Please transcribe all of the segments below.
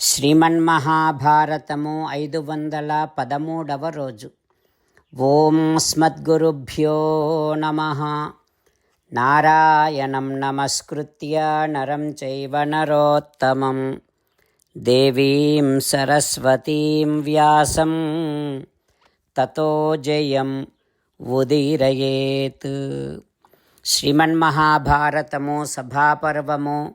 శ్రీమన్మహాభారతము ఐదు వందల పదమూడవ రోజు. ఓం స్మద్గురుభ్యో నమ. నారాయణం నమస్కృత్య నరం చైవ నరోత్తమం. దేవీం సరస్వతీం వ్యాసం. తతో జయం ఉదీరయేత్. శ్రీమన్మహాభారతము సభాపర్వము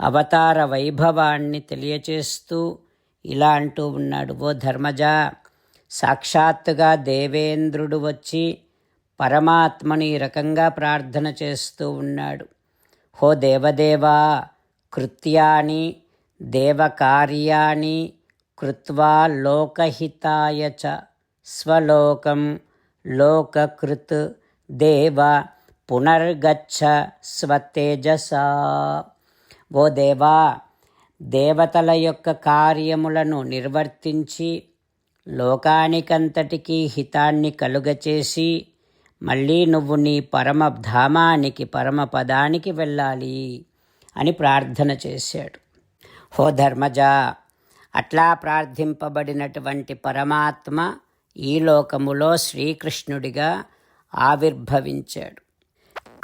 అవతార వైభవాన్ని తెలియచేస్తూ ఇలా అంటూ ఉన్నాడు ఓ ధర్మజ సాక్షాత్తుగా దేవేంద్రుడు వచ్చి పరమాత్మని ఈ రకంగా ప్రార్థన చేస్తూ ఉన్నాడు. హో దేవదేవా కృత్యాని దేవకార్యాణి కృత్వా లోకహితాయ చ స్వలోకం లోకకృత్ దేవ పునర్గచ్చ స్వతేజసా. ఓ దేవా దేవతల యొక్క కార్యములను నిర్వర్తించి లోకానికంతటికీ హితాన్ని కలుగచేసి మళ్ళీ నువ్వు నీ పరమధామానికి పరమపదానికి వెళ్ళాలి అని ప్రార్థన చేశాడు. హో ధర్మజ అట్లా ప్రార్థింపబడినటువంటి పరమాత్మ ఈ లోకములో శ్రీకృష్ణుడిగా ఆవిర్భవించాడు.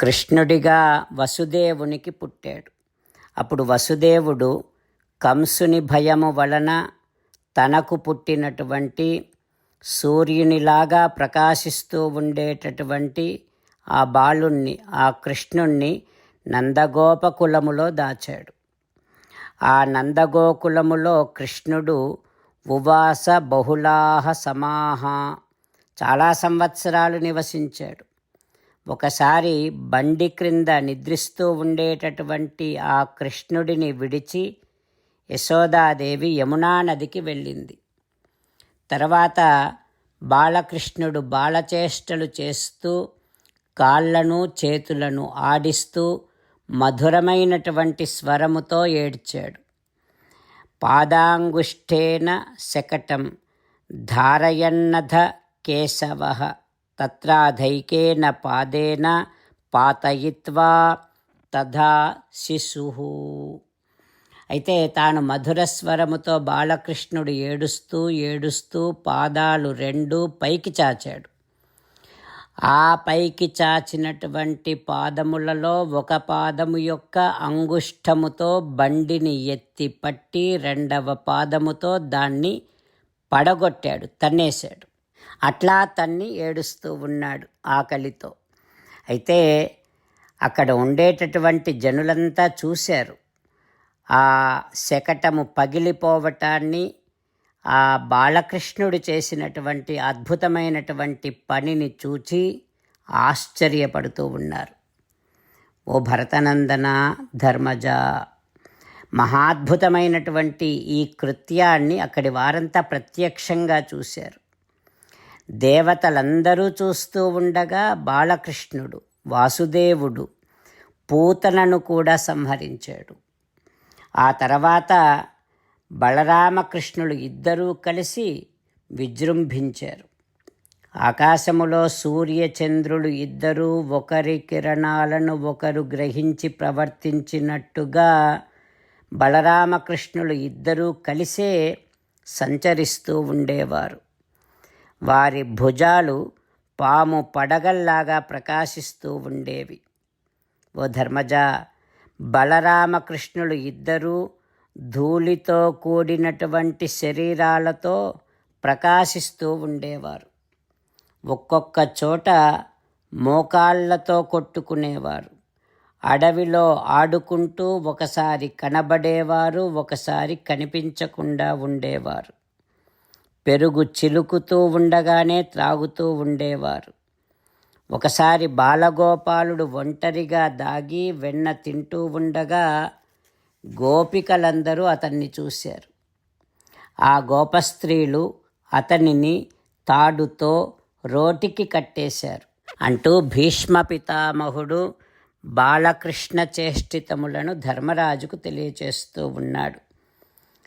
కృష్ణుడిగా వసుదేవునికి పుట్టాడు. అప్పుడు వసుదేవుడు కంసుని భయము వలన తనకు పుట్టినటువంటి సూర్యునిలాగా ప్రకాశిస్తూ ఉండేటటువంటి ఆ బాలుణ్ణి ఆ కృష్ణుణ్ణి నందగోపకులములో దాచాడు. ఆ నందగోకులములో కృష్ణుడు ఉవాస బహుళాహ సమాహ చాలా సంవత్సరాలు నివసించాడు. ఒకసారి బండి క్రింద నిద్రిస్తూ ఉండేటటువంటి ఆ కృష్ణుడిని విడిచి యశోదాదేవి యమునా నదికి వెళ్ళింది. తర్వాత బాలకృష్ణుడు బాలచేష్టలు చేస్తూ కాళ్ళను చేతులను ఆడిస్తూ మధురమైనటువంటి స్వరముతో ఏడ్చాడు. పాదాంగుష్ఠేన శకటం ధారయన్నథ కేశవ తత్రాధైకేన పాదేన పాతయిత్వా తథా శిశు. అయితే తాను మధుర స్వరముతో బాలకృష్ణుడు ఏడుస్తూ ఏడుస్తూ పాదాలు రెండు పైకి చాచాడు. ఆ పైకి చాచినటువంటి పాదములలో ఒక పాదము యొక్క అంగుష్టముతో బండిని ఎత్తి పట్టి రెండవ పాదముతో దాన్ని పడగొట్టాడు తన్నేశాడు. అట్లా తన్ని ఏడుస్తూ ఉన్నాడు ఆకలితో. అయితే అక్కడ ఉండేటటువంటి జనులంతా చూశారు. ఆ శకటము పగిలిపోవటాన్ని ఆ బాలకృష్ణుడు చేసినటువంటి అద్భుతమైనటువంటి పనిని చూచి ఆశ్చర్యపడుతూ ఉన్నారు. ఓ భరతనందన ధర్మజ మహాద్భుతమైనటువంటి ఈ కృత్యాన్ని అక్కడి వారంతా ప్రత్యక్షంగా చూశారు. దేవతలందరూ చూస్తూ ఉండగా బాలకృష్ణుడు వాసుదేవుడు పూతనను కూడా సంహరించాడు. ఆ తర్వాత బలరామకృష్ణులు ఇద్దరూ కలిసి విజృంభించారు. ఆకాశములో సూర్యచంద్రులు ఇద్దరూ ఒకరి కిరణాలను ఒకరు గ్రహించి ప్రవర్తించినట్టుగా బలరామకృష్ణులు ఇద్దరూ కలిసే సంచరిస్తూ ఉండేవారు. వారి భుజాలు పాము పడగల్లాగా ప్రకాశిస్తూ ఉండేవి. ఓ ధర్మజ బలరామకృష్ణులు ఇద్దరూ ధూళితో కూడినటువంటి శరీరాలతో ప్రకాశిస్తూ ఉండేవారు. ఒక్కొక్క చోట మోకాళ్ళతో కొట్టుకునేవారు. అడవిలో ఆడుకుంటూ ఒకసారి కనబడేవారు ఒకసారి కనిపించకుండా ఉండేవారు. పెరుగు చిలుకుతూ ఉండగానే త్రాగుతూ ఉండేవారు. ఒకసారి బాలగోపాలుడు ఒంటరిగా దాగి వెన్న తింటూ ఉండగా గోపికలందరూ అతన్ని చూశారు. ఆ గోపస్త్రీలు అతనిని తాడుతో రోటికి కట్టేశారు అంటూ భీష్మ పితామహుడు బాలకృష్ణ చేష్టితములను ధర్మరాజుకు తెలియచేస్తూ ఉన్నాడు.